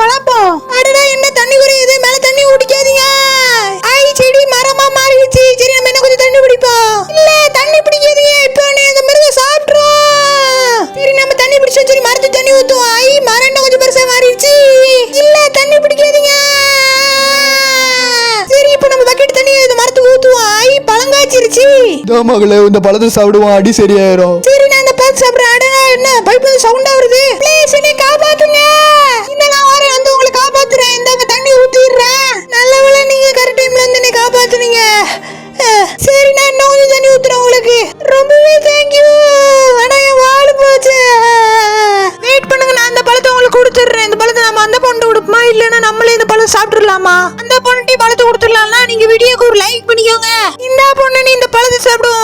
வளர்ப்போம். அடடா என்ன தண்ணி குறையுது மேல தண்ணி குடிக்காதீங்க. ஐ செடி மரமா மாறிடுச்சு. சரி நம்ம என்ன கொஞ்சம் தண்ணி பிடிப்போம் இல்ல தண்ணி பிடிக்காதீங்க. இப்போ அந்த மிருக சாப்பிட்டுரும் சரி நம்ம தண்ணி பிடிச்சோம். சரி மரத்து தண்ணி ஊத்துவோம். ஐ மரம் என்ன கொஞ்சம் பெருசா மாறிடுச்சு. இல்ல தண்ணி பிடிக்காதீங்க. சரி இப்ப நம்ம பக்கெட் தண்ணி இந்த மரத்துக்கு ஊத்துவோம். ஐ பழங்காய்ச்சிருச்சு இந்த பழத்தை சாப்பிடுவோம். அடி சரியாயிரும். சரி நான் இந்த பழத்தை சாப்பிட இன்னும் உங்களுக்கு. ரொம்பவே தேங்க்யூ ஆனா என் வாழ் போச்சு. வெயிட் பண்ணுங்க நான் அந்த பழத்தை உங்களுக்கு கொடுத்துட்றேன். இந்த பழத்தை நம்ம அந்த பொண்ணு கொடுப்போமா? இல்லைன்னா நம்மளே இந்த பழம் சாப்பிட்டுடலாமா? அந்த பொண்ணுட்டி பழத்தை கொடுத்துடலாம்னா நீங்க வீடியோக்கு ஒரு லைக் பண்ணிக்கோங்க. இந்த பொண்ணு நீ இந்த பழத்தை சாப்பிடுவோம்